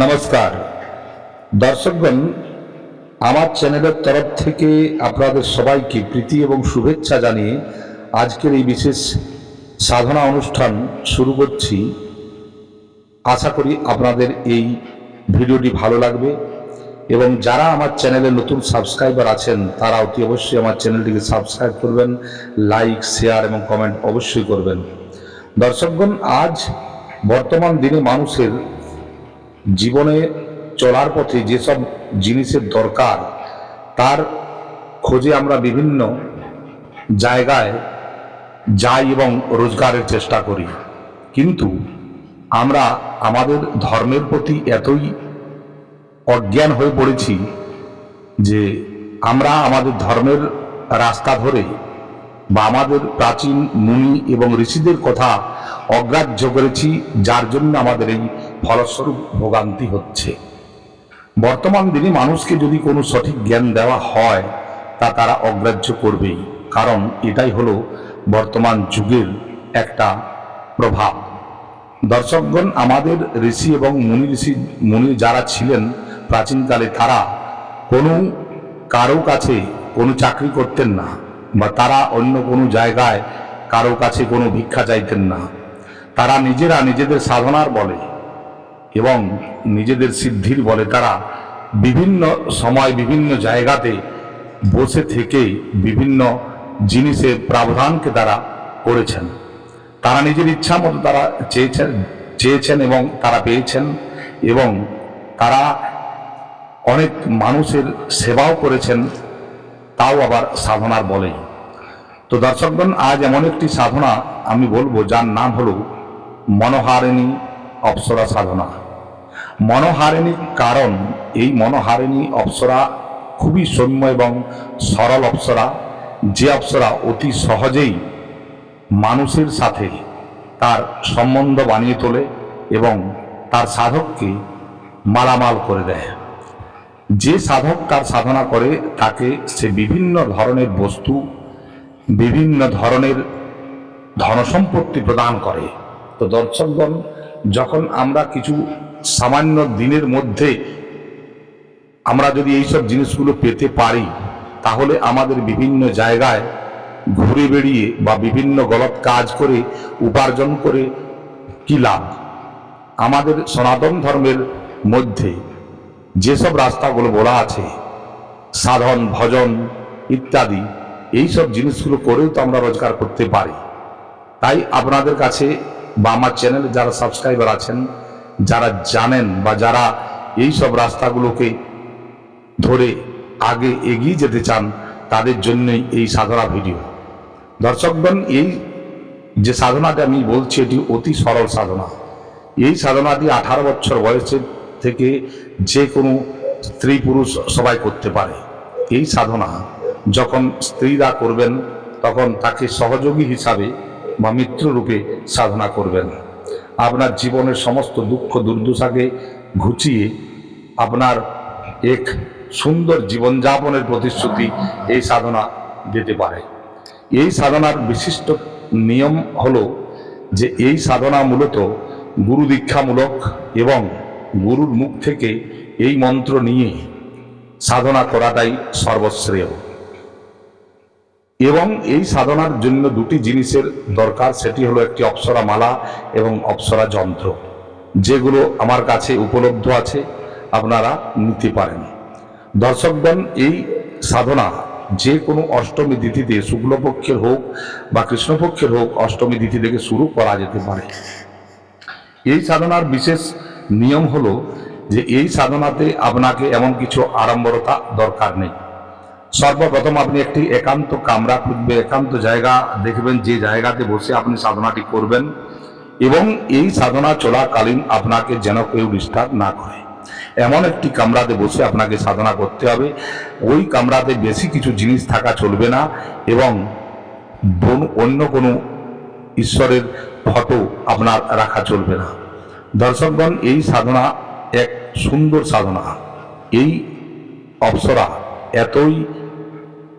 নমস্কার। দর্শকগণ, আমার চ্যানেলের তরফ থেকে আপনাদের সবাইকে প্রীতি এবং শুভেচ্ছা জানিয়ে আজকের এই বিশেষ সাধনা অনুষ্ঠান শুরু করছি। আশা করি আপনাদের এই ভিডিওটি ভালো লাগবে এবং যারা আমার চ্যানেলে নতুন সাবস্ক্রাইবার আছেন, তারা অতি অবশ্যই আমার চ্যানেলটিকে সাবস্ক্রাইব করবেন, লাইক, শেয়ার এবং কমেন্ট অবশ্যই করবেন। দর্শকগণ, আজ বর্তমান দিনে মানুষের জীবনে চলার পথে যেসব জিনিসের দরকার, তার খোঁজে আমরা বিভিন্ন জায়গায় যাই এবং রোজগারের চেষ্টা করি। কিন্তু আমরা আমাদের ধর্মের প্রতি এতই অজ্ঞান হয়ে পড়েছি যে আমরা আমাদের ধর্মের রাস্তা ধরে বা আমাদের প্রাচীন মুনি এবং ঋষিদের কথা অগ্রাহ্য করেছি, যার জন্য আমাদের এই ফলস্বরূপ ভোগান্তি হচ্ছে। বর্তমান দিনে মানুষকে যদি কোনো সঠিক জ্ঞান দেওয়া হয়, তা তারা অগ্রাহ্য করবেই। কারণ এটাই হলো বর্তমান যুগের একটা প্রভাব। দর্শকগণ, আমাদের ঋষি এবং মুনি ঋষি, মুনি যারা ছিলেন প্রাচীনকালে, তারা কোনো কারও কাছে কোনো চাকরি করতেন না বা তারা অন্য কোনো জায়গায় কারও কাছে কোনো ভিক্ষা চাইতেন না। তারা নিজেরা নিজেদের সাধনার বলে। এবং নিজেদের সিদ্ধির বলে তারা বিভিন্ন সময় বিভিন্ন জায়গাতে বসে থেকে বিভিন্ন জিনিসের প্রাবধানকে তারা করেছেন। তারা নিজের ইচ্ছা মতো তারা চেয়েছেন চেয়েছেন এবং তারা পেয়েছেন এবং তারা অনেক মানুষের সেবাও করেছেন, তাও আবার সাধনার বলেই তো দর্শকগণ, আজ এমন একটি সাধনা আমি বলব, যার নাম হলো মনোহারিণী অপ্সরা সাধনা। মনোহারিণী, কারণ এই মনোহারিণী অপ্সরা খুবই সৌম্য এবং সরল অপ্সরা। যে অপ্সরা অতি সহজেই মানুষের সাথে তার সম্বন্ধ বানিয়ে তোলে এবং তার সাধককে মালামাল করে দেয়। যে সাধক তার সাধনা করে, তাকে সে বিভিন্ন ধরনের বস্তু, বিভিন্ন ধরনের ধনসম্পত্তি প্রদান করে। তো দর্শকগণ যখন আমরা কিছু সামান্য দিনের মধ্যে আমরা যদি এইসব জিনিসগুলো পেতে পারি, তাহলে আমাদের বিভিন্ন জায়গায় ঘুরে বেড়িয়ে বা বিভিন্ন গলত কাজ করে, উপার্জন করে কি লাভ? আমাদের সনাতন ধর্মের মধ্যে যেসব রাস্তাগুলো বলা আছে, সাধন, ভজন ইত্যাদি এই সব জিনিসগুলো করেও তো আমরা রোজগার করতে পারি। তাই আপনাদের কাছে বা আমার চ্যানেলে যারা সাবস্ক্রাইবার আছেন, যারা জানেন বা যারা এই সব রাস্তাগুলোকে ধরে আগে এগিয়ে যেতে চান, তাদের জন্যই এই সাধনা ভিডিও। দর্শকগণ, এই যে সাধনাটা আমি বলছি, এটি অতি সরল সাধনা। এই সাধনাটি আঠারো বছর বয়সের থেকে যে কোনো স্ত্রী পুরুষ সবাই করতে পারে। এই সাধনা যখন স্ত্রীরা করবেন, তখন তাকে সহযোগী হিসাবে বা মিত্ররূপে সাধনা করবেন। আপনার জীবনের সমস্ত দুঃখ দুর্দশাকে ঘুচিয়ে আপনার এক সুন্দর জীবনযাপনের প্রতিশ্রুতি এই সাধনা দিতে পারে। এই সাধনার বিশিষ্ট নিয়ম হল যে এই সাধনা মূলত গুরু দীক্ষামূলক এবং গুরুর মুখ থেকে এই মন্ত্র নিয়ে সাধনা করাটাই সর্বশ্রেয়। এবং এই সাধনার জন্য দুটি জিনিসের দরকার, সেটি হলো একটি অপ্সরা মালা এবং অপ্সরা যন্ত্র, যেগুলো আমার কাছে উপলব্ধ আছে, আপনারা নিতে পারেন। দর্শকগণ, এই সাধনা যে কোনো অষ্টমী তিথিতে শুক্লপক্ষের হোক বা কৃষ্ণপক্ষের হোক, অষ্টমী তিথি থেকে শুরু করা যেতে পারে। এই সাধনার বিশেষ নিয়ম হলো যে, এই সাধনাতে আপনাকে এমন কিছু আড়ম্বরতা দরকার নেই। সর্বপ্রথম আপনি একটি একান্ত কামরা খুঁজবে, একান্ত জায়গা দেখবেন, যে জায়গাতে বসে আপনি সাধনাটি করবেন এবং এই সাধনা চলাকালীন আপনাকে যেন কেউ ডিস্টার্ব না করে। এমন একটি কামরাতে বসে আপনাকে সাধনা করতে হবে। ওই কামরাতে বেশি কিছু জিনিস থাকা চলবে না এবং অন্য কোনো ঈশ্বরের ফটো আপনার রাখা চলবে না। দর্শকগণ, এই সাধনা এক সুন্দর সাধনা। এই অপ্সরা এতই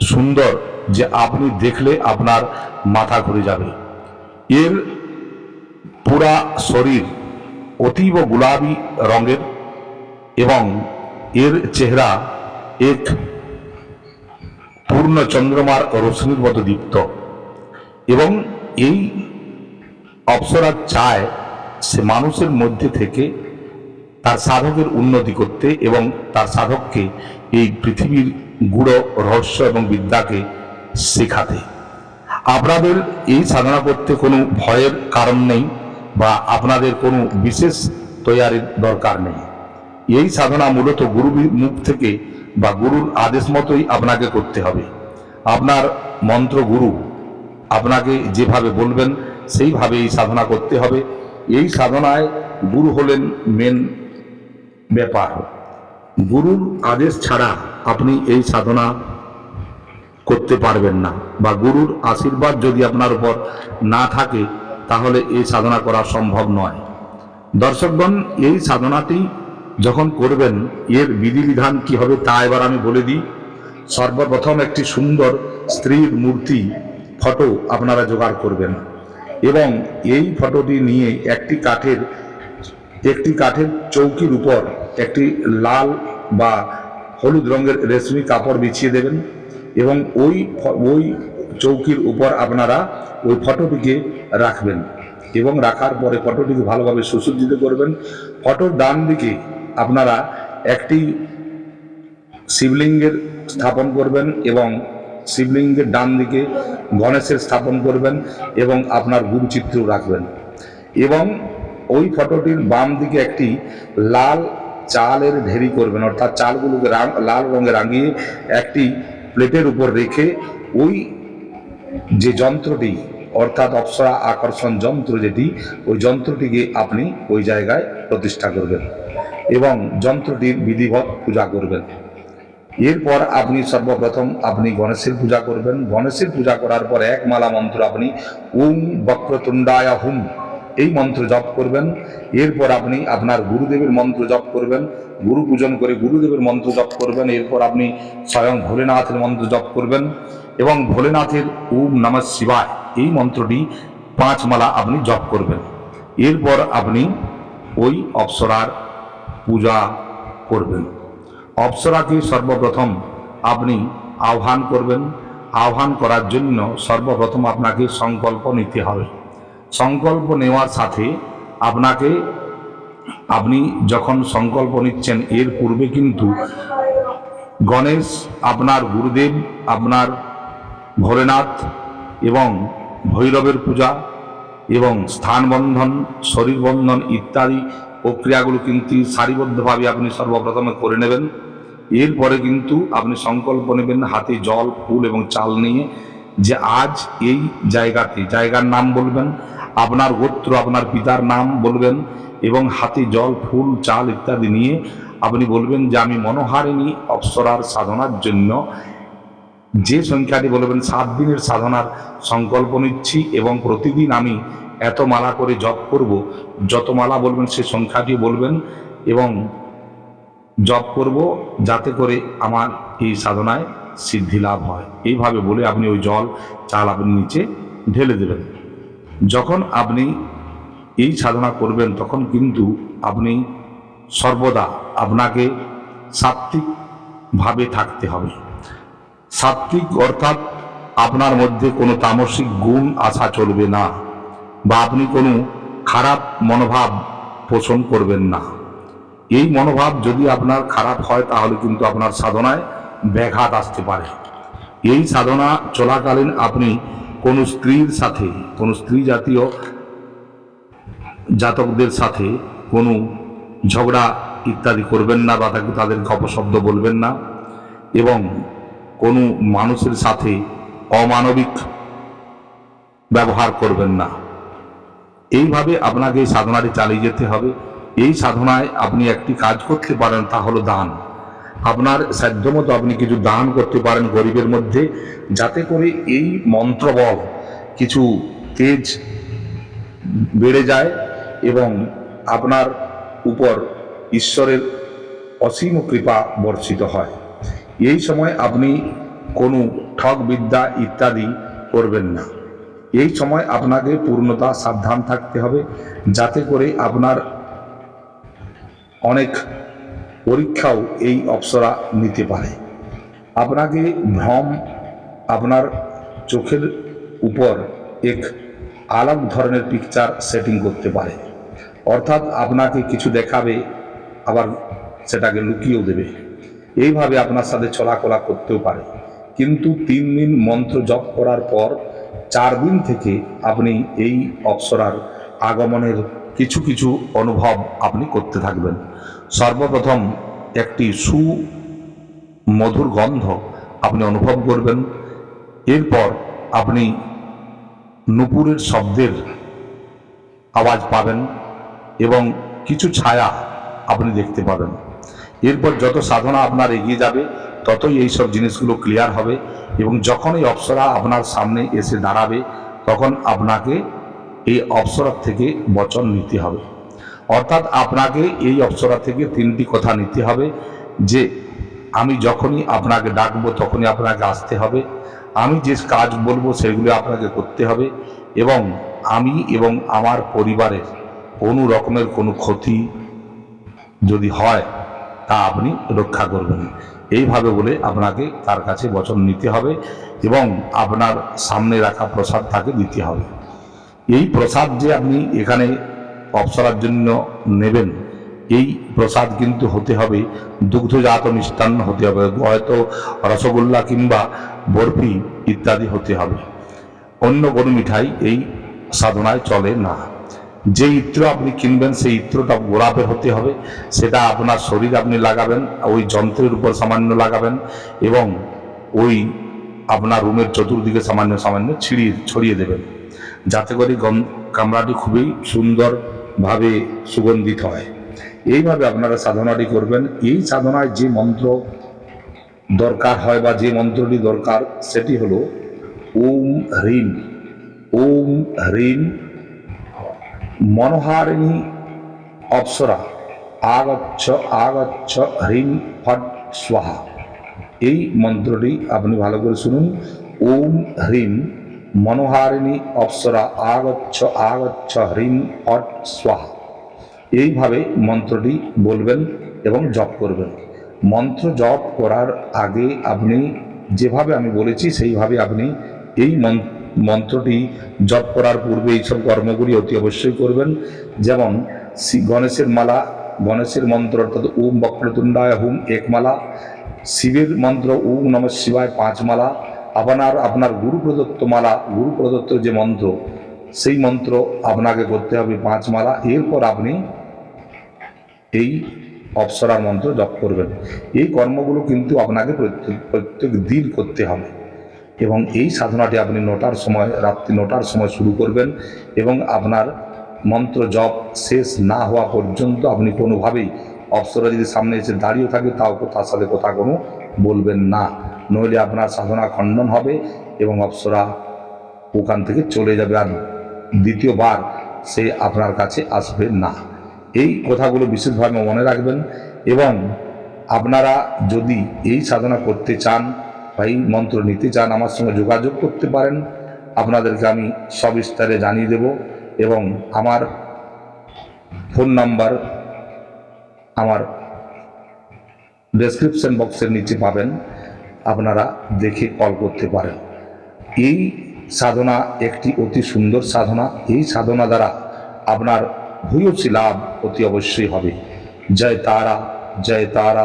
সুন্দর যে আপনি দেখলে আপনার মাথা ঘুরে যাবে। এর পুরা শরীর অতীব গোলাপি রঙের এবং এর চেহারা এক পূর্ণ চন্দ্রমার রশ্মির মতো দীপ্ত। এবং এই অপ্সরা চায় সে মানুষের মধ্যে থেকে তার সাধকের উন্নতি করতে এবং তার সাধককে এই পৃথিবীর গুড়, রহস্য এবং বিদ্যাকে শেখাতে। আপনাদের এই সাধনা করতে কোনো ভয়ের কারণ নেই বা আপনাদের কোনো বিশেষ তৈয়ারির দরকার নেই। এই সাধনা মূলত গুরু মুখ থেকে বা গুরুর আদেশ মতোই আপনাকে করতে হবে। আপনার মন্ত্র গুরু আপনাকে যেভাবে বলবেন, সেইভাবে এই সাধনা করতে হবে। এই সাধনায় গুরু হলেন মেন ব্যাপার। গুরুর আদেশ ছাড়া আপনি এই সাধনা করতে পারবেন না। বা গুরুর আশীর্বাদ যদি আপনার উপর না থাকে, তাহলে এই সাধনা করা সম্ভব নয়। দর্শকগণ, এই সাধনাটি যখন করবেন, এর বিধিবিধান কি হবে তা এবার আমি বলে দিই। সর্বপ্রথম একটি সুন্দর স্ত্রীর মূর্তি, ফটো আপনারা জোগাড় করবেন। এবং এই ফটোটি নিয়ে একটি কাঠের একটি কাঠের চৌকির উপর একটি লাল বা হলুদ রঙের রেশমি কাপড় বিছিয়ে দেবেন এবং ওই ওই চৌকির উপর আপনারা ওই ফটোটিকে রাখবেন এবং রাখার পরে ফটোটিকে ভালোভাবে সুসজ্জিত করবেন। ফটোর ডান দিকে আপনারা একটি শিবলিঙ্গের স্থাপন করবেন এবং শিবলিঙ্গের ডান দিকে গণেশের স্থাপন করবেন এবং আপনার গুরুচিত্র রাখবেন এবং ওই ফটোটির বাম দিকে একটি লাল চালের ঢেরি করবেন, অর্থাৎ চালগুলোকে লাল রঙে রাঙিয়ে একটি প্লেটের উপর রেখে ওই যে যন্ত্রটি, অর্থাৎ অপ্সরা আকর্ষণ যন্ত্র যেটি, ওই যন্ত্রটিকে আপনি ওই জায়গায় প্রতিষ্ঠা করবেন এবং যন্ত্রটির বিধিবৎ পূজা করবেন। এরপর আপনি সর্বপ্রথম আপনি গণেশের পূজা করবেন। গণেশের পূজা করার পর এক মালা মন্ত্র আপনি উম বক্রতুণ্ডায় হুম এই মন্ত্র জপ করবেন। এরপর আপনি আপনার গুরুদেবের মন্ত্র জপ করবেন। গুরু পূজন করে গুরুদেবের মন্ত্র জপ করবেন। এরপর আপনি স্বয়ং ভোলেনাথের মন্ত্র জপ করবেন এবং ভোলেনাথের ওম নমঃ শিবায় এই মন্ত্রটি পাঁচ মালা আপনি জপ করবেন। এরপর আপনি ওই অপ্সরার পূজা করবেন। অপ্সরাকে সর্বপ্রথম আপনি আহ্বান করবেন। আহ্বান করার জন্য সর্বপ্রথম আপনাকে সংকল্প নিতে হবে। সংকল্প নেওয়ার সাথে আপনাকে, আপনি যখন সংকল্প নিচ্ছেন, এর পূর্বে কিন্তু গণেশ আপনার গুরুদেব, আপনার ভোলেনাথ এবং ভৈরবের পূজা এবং স্থান বন্ধন শরীর বন্ধন ইত্যাদি প্রক্রিয়াগুলো কিন্তু সারিবদ্ধভাবে আপনি সর্বপ্রথমে করে নেবেন। এরপরে কিন্তু আপনি সংকল্প নেবেন হাতে জল, ফুল এবং চাল নিয়ে যে আজ এই জায়গাতে, জায়গার নাম বলবেন আপনার গোত্র, আপনার পিতার নাম বলবেন এবং হাতে, জল, ফুল, চাল ইত্যাদি নিয়ে আপনি বলবেন যে আমি মনোহারিণী অপ্সরার সাধনার জন্য যে সংখ্যাটি বলবেন, সাত দিনের সাধনার সংকল্প নিচ্ছি এবং প্রতিদিন আমি এত মালা করে জপ করব, যত মালা বলবেন সে সংখ্যাটি বলবেন এবং জপ করব যাতে করে আমার এই সাধনায় সিদ্ধি লাভ হয়। এইভাবে বলে আপনি ওই জল, চাল আপনি নিচে ঢেলে দেবেন। যখন আপনি এই সাধনা করবেন, তখন কিন্তু আপনি সর্বদা আপনাকে সাত্ত্বিকভাবে থাকতে হবে। সাত্ত্বিক অর্থাৎ আপনার মধ্যে কোনো তামসিক গুণ আসা চলবে না বা আপনি কোনো খারাপ মনোভাব পোষণ করবেন না। এই মনোভাব যদি আপনার খারাপ হয়, তাহলে কিন্তু আপনার সাধনায় ব্যাঘাত আসতে পারে। এই সাধনা চলাকালীন আপনি কোনো স্ত্রীর সাথে, কোনো স্ত্রী জাতীয় জাতকদের সাথে কোনো ঝগড়া ইত্যাদি করবেন না বা তাকে তাদেরকে অপশব্দ বলবেন না এবং কোনো মানুষের সাথে অমানবিক ব্যবহার করবেন না। এইভাবে আপনাকে এই সাধনাটি চালিয়ে যেতে হবে। এই সাধনায় আপনি একটি কাজ করতে পারেন, তা হলো দান। আপনার সাধ্যমতো আপনি কিছু দান করতে পারেন গরিবের মধ্যে, যাতে করে এই মন্ত্রবল কিছু তেজ বেড়ে যায় এবং আপনার উপর ঈশ্বরের অসীম কৃপা বর্ষিত হয়। এই সময় আপনি কোনো ঠগ, বিদ্যা ইত্যাদি করবেন না। এই সময় আপনাকে পূর্ণতা, সাবধান থাকতে হবে, যাতে করে আপনার অনেক পরীক্ষাও এই অপ্সরা নিতে পারে। আপনাকে ভ্রম আপনার চোখের উপর এক আলাগ ধরনের পিকচার সেটিং করতে পারে। অর্থাৎ আপনাকে কিছু দেখাবে, আবার সেটাকে লুকিয়েও দেবে। এইভাবে আপনার সাথে চলাকলা করতেও পারে। কিন্তু তিন দিন মন্ত্র জপ করার পর চার দিন থেকে আপনি এই অপ্সরার আগমনের কিছু কিছু অনুভব আপনি করতে থাকবেন। সর্বপ্রথম একটি সু মধুর গন্ধ আপনি অনুভব করবেন। এরপর আপনি নুপুরের শব্দের আওয়াজ পাবেন এবং কিছু ছায়া আপনি দেখতে পাবেন। এরপর যত সাধনা আপনার এগিয়ে যাবে, ততই এই সব জিনিসগুলো ক্লিয়ার হবে এবং যখন এই অপ্সরা আপনার সামনে এসে দাঁড়াবে, তখন আপনাকে এই অপ্সরা থেকে বচন নিতে হবে। অর্থাৎ আপনাকে এই অপ্সরা থেকে তিনটি কথা নিতে হবে, যে আমি যখনই আপনাকে ডাকবো তখনই আপনাকে আসতে হবে, আমি যে কাজ বলব সেগুলো আপনাকে করতে হবে, এবং আমি এবং আমার পরিবারের কোনো রকমের কোনো ক্ষতি যদি হয় তা আপনি রক্ষা করবেন। এইভাবে বলে আপনাকে তার কাছে বচন নিতে হবে এবং আপনার সামনে রাখা প্রসাদ তাকে দিতে হবে। এই প্রসাদ যে আপনি এখানে অপসরার জন্য নেবেন। এই প্রসাদ কিন্তু হতে হবে, দুগ্ধজাত মিষ্টান্ন হতে হবে, হয়তো রসগোল্লা কিংবা বরফি ইত্যাদি হতে হবে। অন্য কোনো মিঠাই এই সাধনায় চলে না। যে ইত্র আপনি কিনবেন, সেই ইত্রটা গোলাপের হতে হবে, সেটা আপনার শরীর আপনি লাগাবেন, ওই যন্ত্রের উপর সামান্য লাগাবেন এবং ওই আপনার রুমের চতুর্দিকে সামান্য সামান্য ছিড়িয়ে, ছড়িয়ে দেবেন। যাতে করে গম, কামরাটি খুবই সুন্দরভাবে সুগন্ধিত হয়। এইভাবে আপনারা সাধনাটি করবেন। এই সাধনায় যে মন্ত্র দরকার হয় বা যে মন্ত্রটি দরকার, সেটি হল ওম হ্রিম। ওম হ্রিম মনোহারিণী অপ্সরা। আগচ্ছ আগচ্ছ হ্রিম ফট স্বাহা। এই মন্ত্রটি আপনি ভালো করে শুনুন। ওম হ্রিম মনোহারিণী অপ্সরা আগচ্ছ আগচ্ছ হ্রিম অট স্বাহা। এইভাবে মন্ত্রটি বলবেন এবং জপ করবেন। মন্ত্র জপ করার আগে আপনি যেভাবে আমি বলেছি, সেইভাবে আপনি এই মন্ত্রটি জপ করার পূর্বে এইসব কর্মগুলি অতি অবশ্যই করবেন। যেমন গণেশের মালা, গণেশের মন্ত্র অর্থাৎ ওম বক্রতুণ্ডায় হুম একমালা, শিবের মন্ত্র ওম নম শিবায় পাঁচ মালা আপনার আপনার গুরু প্রদত্ত মালা, গুরু প্রদত্ত যে মন্ত্র, সেই মন্ত্র আপনাকে করতে হবে পাঁচ মালা। এরপর আপনি এই অপ্সরার মন্ত্র জপ করবেন। এই কর্মগুলো কিন্তু আপনাকে প্রত্যেক দিন করতে হবে। এবং এই সাধনাটি আপনি নটার সময়, রাত্রি নটার সময় শুরু করবেন এবং আপনার মন্ত্র জপ শেষ না হওয়া পর্যন্ত আপনি কোনোভাবেই অপ্সরা যদি সামনে এসে দাঁড়িয়ে থাকে, তাও তার সাথে কথা কোনো বলবেন না। নইলে আপনার সাধনা খণ্ডন হবে এবং অপ্সরা ওখান থেকে চলে যাবে আর দ্বিতীয়বার সে আপনার কাছে আসবে না। এই কথাগুলো বিশেষভাবে মনে রাখবেন এবং আপনারা যদি এই সাধনা করতে চান বা এই মন্ত্র নিতে চান, আমার সঙ্গে যোগাযোগ করতে পারেন। আপনাদেরকে আমি সবিস্তারে জানিয়ে দেব এবং আমার ফোন নাম্বার আমার ডেসক্রিপশন বক্সের নিচে পাবেন। আপনারা দেখে কল করতে পারেন। এই সাধনা একটি অতি সুন্দর সাধনা। এই সাধনা দ্বারা আপনার ভূয়সী লাভ অতি অবশ্যই হবে। জয় তারা জয় তারা।